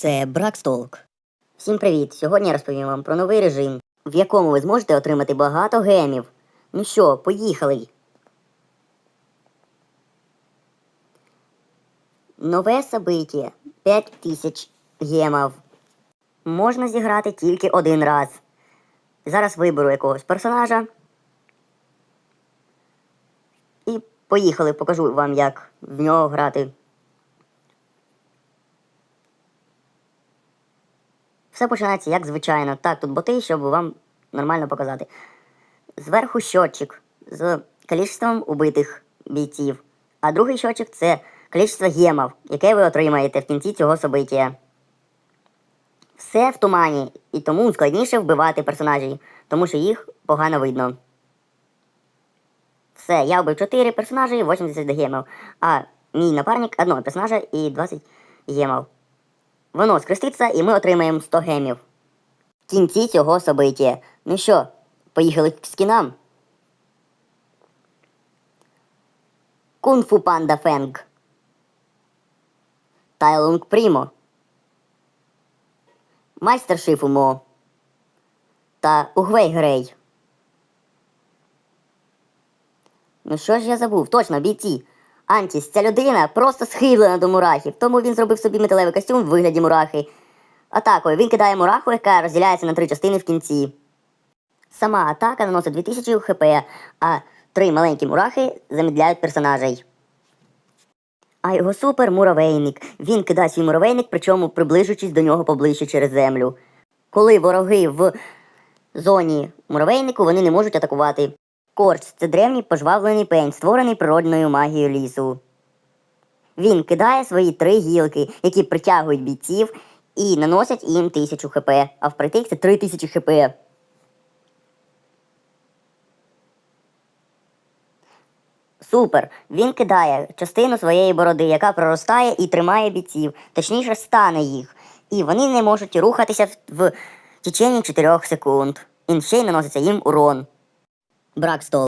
Це Бракстолк. Всім привіт! Сьогодні я розповім вам про новий режим, в якому ви зможете отримати багато гемів. Ну що, поїхали. Нове собиття 5000 гемів. Можна зіграти тільки один раз. Зараз виберу якогось персонажа. І поїхали, покажу вам, як в нього грати. Все починається як звичайно. Так, тут боти, щоб вам нормально показати. Зверху щотчик з кількістю убитих бійців. А другий щотчик це кількість гемів, яке ви отримаєте в кінці цього собиття. Все в тумані, і тому складніше вбивати персонажів, тому що їх погано видно. Все, я вбив 4 персонажі і 80 гемів, а мій напарник одного персонажа і 20 гемів. Воно скреститься, і ми отримаємо 100 гемів. В кінці цього собиття. Ну що, поїхали к скінам? Кунг-фу панда Фенг. Тайлунг Прімо. Майстер Шифу Мо. Та Угвей Грей. Ну що ж я забув? Точно, бійці. Антіс, ця людина просто схилена до мурахів, тому він зробив собі металевий костюм в вигляді мурахи. Атакою він кидає мураху, яка розділяється на три частини в кінці. Сама атака наносить 2000 хп, а три маленькі мурахи замідляють персонажей. А його супер муравейник. Він кидає свій муравейник, причому приближуючись до нього поближче через землю. Коли вороги в зоні муравейнику, вони не можуть атакувати. Корч це древній пожвавлений пень, створений природною магією лісу. Він кидає свої три гілки, які притягують бійців і наносять їм 1000 хп, а впритик це 3000 хп. Супер! Він кидає частину своєї бороди, яка проростає і тримає бійців, точніше стане їх. І вони не можуть рухатися в, в течение 4 секунд. І ще й наноситься їм урон. Бракстол.